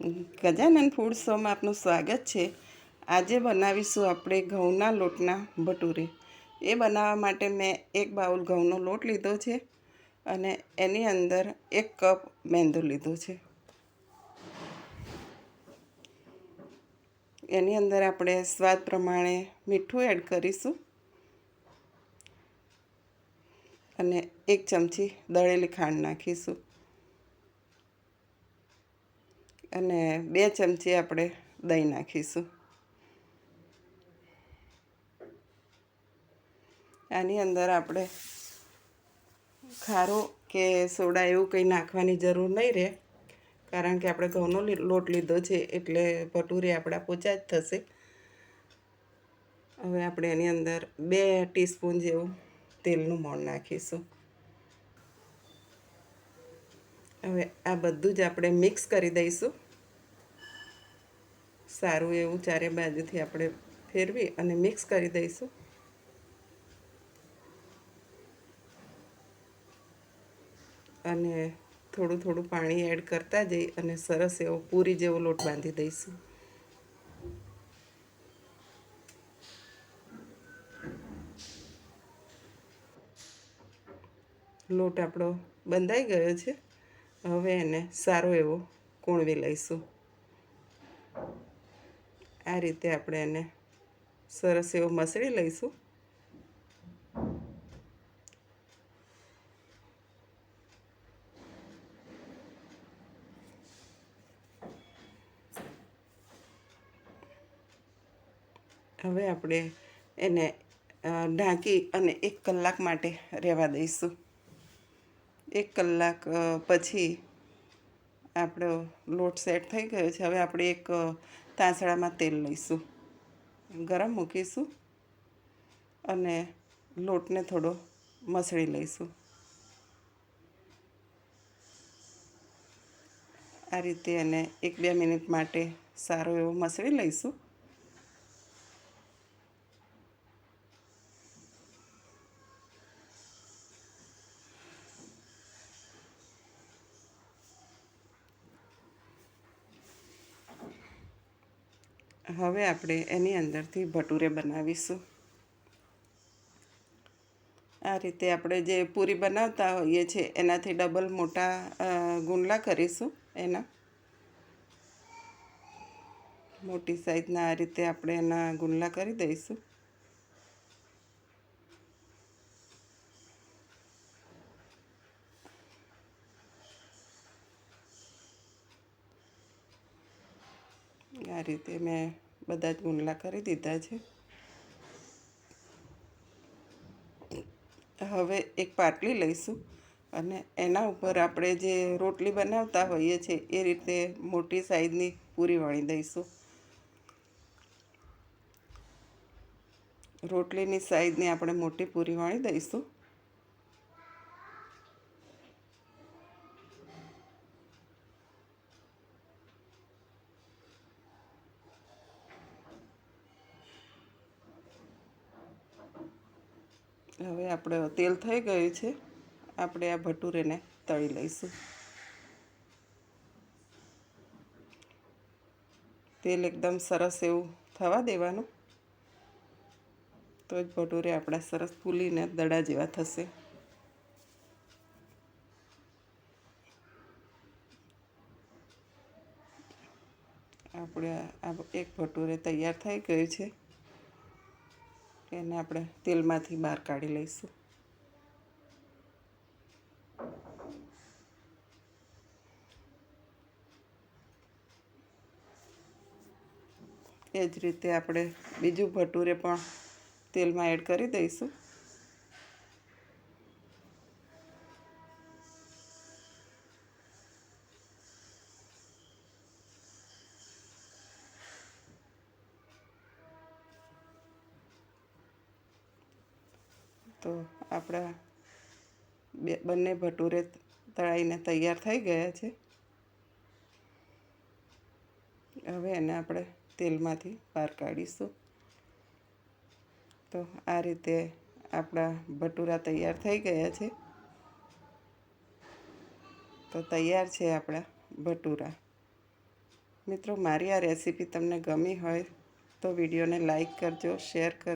Gajanan food શોમાં આપનું સ્વાગત છે. આજે બનાવીશું આપણે ઘઉંના લોટના ભટુરે. એ બનાવવા માટે મેં એક બાઉલ ઘઉંનો લોટ લીધો છે અને એની અંદર એક કપ મેંદો લીધો છે. એની અંદર આપણે સ્વાદ પ્રમાણે મીઠું એડ કરીશું અને એક ચમચી દળેલી ખાંડ નાખીશું. અને બે ચમચી આપણે દહીં નાખીશું. આની અંદર આપણે ખારો કે સોડા એવું કંઈ નાખવાની જરૂર નહીં રહે, કારણ કે આપણે ઘઉંનો લોટ લીધો છે એટલે ભટુરે આપણા પોચા જ થશે. હવે આપણે એની અંદર બે ટીસ્પૂન જેવું તેલનું મોણ નાખીશું. હવે આ બધું જ આપણે મિક્સ કરી દઈશું. સારું એવું ચારે બાજુથી આપણે ફેરવી અને મિક્સ કરી દઈશું. અને થોડું થોડું પાણી એડ કરતા જઈ અને સરસ એવો પૂરી જેવો લોટ બાંધી દઈશું. લોટ આપણો બંધાઈ ગયો છે. હવે એને સારો એવો કૂણવી લઈશું. આ રીતે આપણે એને સરસ એવો મસળી લઈશું. હવે આપણે એને ઢાંકી અને એક કલાક માટે રહેવા દઈશું. એક કલાક પછી આપણો લોટ સેટ થઈ ગયો છે. હવે આપણે એક તાંસળામાં તેલ લઈશું. ગરમ મૂકીશું અને લોટને થોડો મસળી લઈશું. આ રીતે એને એક બે મિનિટ માટે સારો એવો મસળી લઈશું. હવે આપણે એની અંદરથી ભટુરે બનાવીશું. આ રીતે આપણે જે પૂરી બનાવતા હોઈએ છીએ એનાથી ડબલ મોટા ગુંડલા કરીશું એના. મોટી સાઈઝના આ રીતે આપણે એના ગુંડલા કરી દઈશું. આ રીતે મેં બધા જ ગુંડલા કરી દીધા છે. હવે એક પાટલી લઈશું અને એના ઉપર આપણે જે રોટલી બનાવતા હોઈએ છીએ એ રીતે મોટી સાઈઝની પૂરી વણી દઈશું. રોટલીની સાઈઝની આપણે મોટી પૂરી વણી દઈશું. હવે આપણે તેલ થઈ ગયું છે. આપણે આ ભટુરેને તળી લઈશું. તેલ એકદમ સરસ એવું થવા દેવાનું. તો જ ભટુરે આપણા સરસ ફૂલીને દડા જેવા થશે. આપણે આ એક ભટુરે તૈયાર થઈ ગયું છે. એને આપણે તેલમાંથી બહાર કાઢી લઈશું. એ જ રીતે આપણે બીજું ભટુરે પણ તેલમાં એડ કરી દઈશું. તો આપણા બે, બંને ભટુરે તળાઈને તૈયાર થઈ ગયા છે. હવે એને આપણે તેલમાંથી બહાર કાઢીશું. તો આ રીતે આપણા ભટુરા તૈયાર થઈ ગયા છે. તો તૈયાર છે આપણા ભટુરા. મિત્રો, મારી આ રેસીપી તમને ગમી હોય તો વિડીયોને લાઈક કરજો, શેર કરજો.